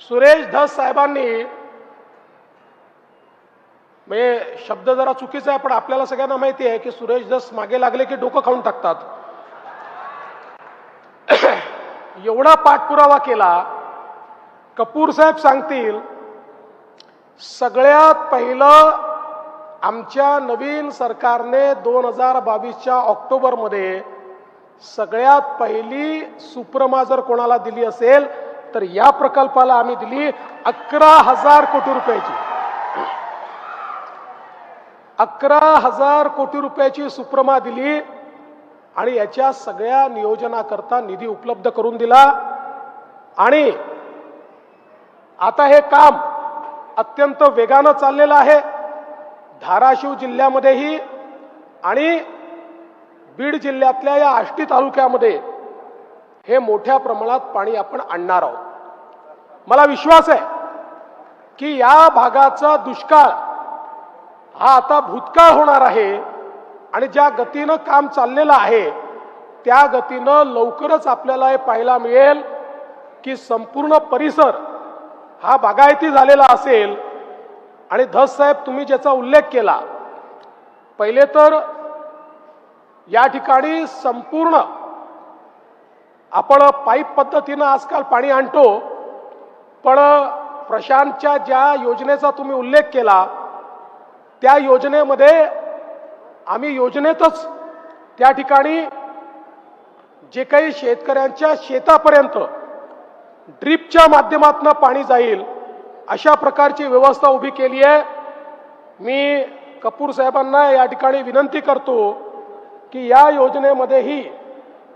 सुरेश धस साहेबांनी म्हणजे शब्द जरा चुकीचा आहे पण आपल्याला सगळ्यांना माहिती आहे की सुरेश धस मागे लागले की डोकं खाऊन टाकतात. एवढा पाठपुरावा केला कपूर साहेब सांगतील सगळ्यात पहिलं आमच्या नवीन सरकारने दोन हजार बावीसच्या ऑक्टोबरमध्ये सगळ्यात पहिली सुप्रमा जर कोणाला दिली असेल? तर या प्रकल्पाला आम्ही दिली अकरा हजार कोटी रुपयाची. अकरा हजार कोटी रुपयाची सुप्रमा दिली आणि याच्या सगळ्या नियोजनाकरता निधी उपलब्ध करून दिला. आणि आता हे काम अत्यंत वेगानं चाललेलं आहे. धाराशिव जिल्ह्यामध्येही आणि बीड जिल्ह्यातल्या या आष्टी तालुक्यामध्ये हे मोठ्या प्रमाणात पाणी आपण आणणार आहोत. मला विश्वास आहे की या भागाचा दुष्काळ हा आता भूतकाळ होणार आहे आणि ज्या गतीनं काम चाललेलं आहे त्या गतीनं लवकरच आपल्याला हे पाहायला मिळेल की संपूर्ण परिसर हा बागायती झालेला असेल. आणि धस साहेब तुम्ही ज्याचा उल्लेख केला पहिले तर या ठिकाणी संपूर्ण आपण पाईप पद्धतीनं आजकाल पाणी आणतो पण प्रशांतच्या ज्या योजनेचा तुम्ही उल्लेख केला त्या योजनेमध्ये आम्ही योजनेतच त्या ठिकाणी जे काही शेतकऱ्यांच्या शेतापर्यंत ड्रीपच्या माध्यमातून पाणी जाईल अशा प्रकारची व्यवस्था उभी केली आहे. मी कपूर साहेबांना या ठिकाणी विनंती करतो की या योजनेमध्येही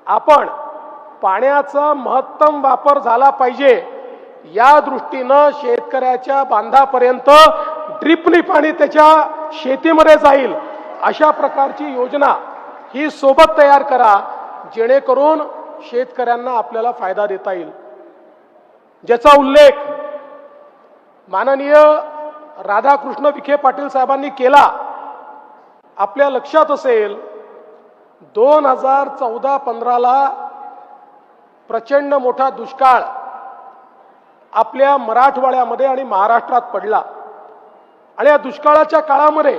आपण पाण्याचा महत्तम वापर झाला पाहिजे. या दृष्टीनं शेतकऱ्याच्या बांधापर्यंत ड्रिपनी पाणी त्याच्या शेतीमध्ये जाईल. अशा प्रकारची योजना ही सोबत तयार करा जेणेकरून शेतकऱ्यांना आपल्याला फायदा देता येईल. ज्याचा उल्लेख माननीय राधाकृष्ण विखे पाटील साहेबांनी केला. आपल्या लक्षात असेल दोन हजार चौदा पंधराला प्रचंड मोठा दुष्काळ आपल्या मराठवाड्यामध्ये आणि महाराष्ट्रात पडला. आणि या दुष्काळाच्या काळामध्ये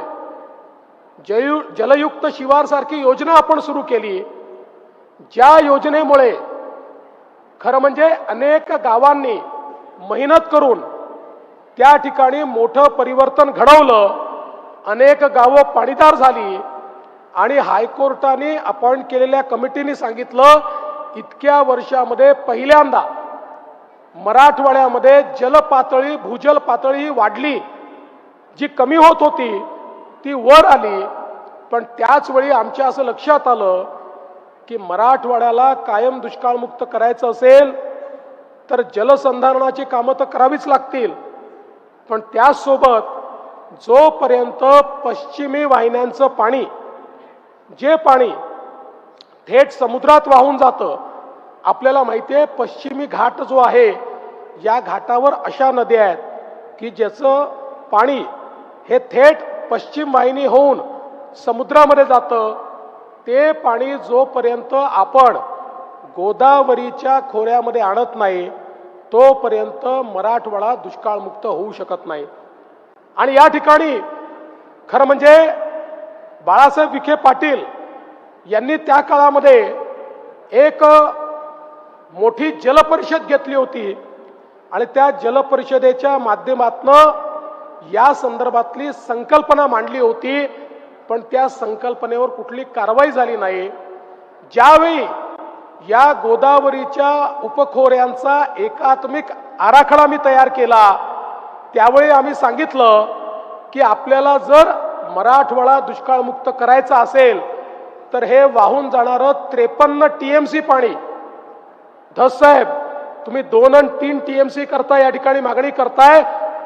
जयु जलयुक्त शिवारसारखी योजना आपण सुरू केली. ज्या योजनेमुळे खरं म्हणजे अनेक गावांनी मेहनत करून त्या ठिकाणी मोठं परिवर्तन घडवलं. अनेक गावं पाणीदार झाली. आणि हायकोर्टाने अपॉइंट केलेल्या कमिटीने सांगितलं इतक्या वर्षामध्ये पहिल्यांदा मराठवाड्यामध्ये जलपातळी भूजल पातळी वाढली. जी कमी होत होती ती वर आली. पण त्याच वेळी आमच्या असं लक्षात आलं की मराठवाड्याला कायम दुष्काळमुक्त करायचं असेल तर जलसंधारणाची कामं तर करावीच लागतील. पण त्याचसोबत जोपर्यंत पश्चिमी वाहिन्यांचं पाणी जे पाणी थेट समुद्रात वाहून जातं. आपल्याला माहिती आहे पश्चिमी घाट जो आहे या घाटावर अशा नद्या आहेत की ज्याचं पाणी हे थेट पश्चिम वाहिनी होऊन समुद्रामध्ये जातं. ते पाणी जोपर्यंत आपण गोदावरीच्या खोऱ्यामध्ये आणत नाही तोपर्यंत मराठवाडा दुष्काळमुक्त होऊ शकत नाही. आणि या ठिकाणी खरं म्हणजे बाळासाहेब विखे पाटील यांनी त्या काळामध्ये एक मोठी जलपरिषद घेतली होती. आणि त्या जलपरिषदेच्या माध्यमातनं या संदर्भातली संकल्पना मांडली होती. पण त्या संकल्पनेवर कुठली कारवाई झाली नाही. ज्यावेळी या गोदावरीच्या उपखोऱ्यांचा एकात्मिक आराखडा मी तयार केला त्यावेळी आम्ही सांगितलं की आपल्याला जर मराठवाडा दुष्काळमुक्त करायचा असेल तर हे वाहून जाणारं त्रेपन्न टीएमसी पाणी. धस साहेब तुम्ही दोन आणि तीन टीएमसी करता या ठिकाणी मागणी करताय.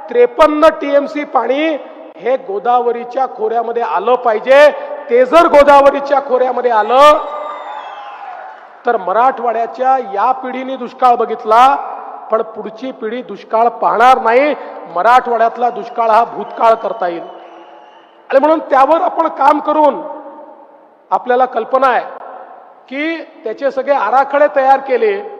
त्रेपन्न टीएमसी पाणी हे गोदावरीच्या खोऱ्यामध्ये आलं पाहिजे. ते जर गोदावरीच्या खोऱ्यामध्ये आलं तर मराठवाड्याच्या या पिढीने दुष्काळ बघितला पण पुढची पिढी दुष्काळ पाहणार नाही. मराठवाड्यातला दुष्काळ हा भूतकाळ करता येईल. आणि म्हणून त्यावर आपण काम करून आपल्याला कल्पना आहे की त्याचे सगळे आराखडे तयार केले.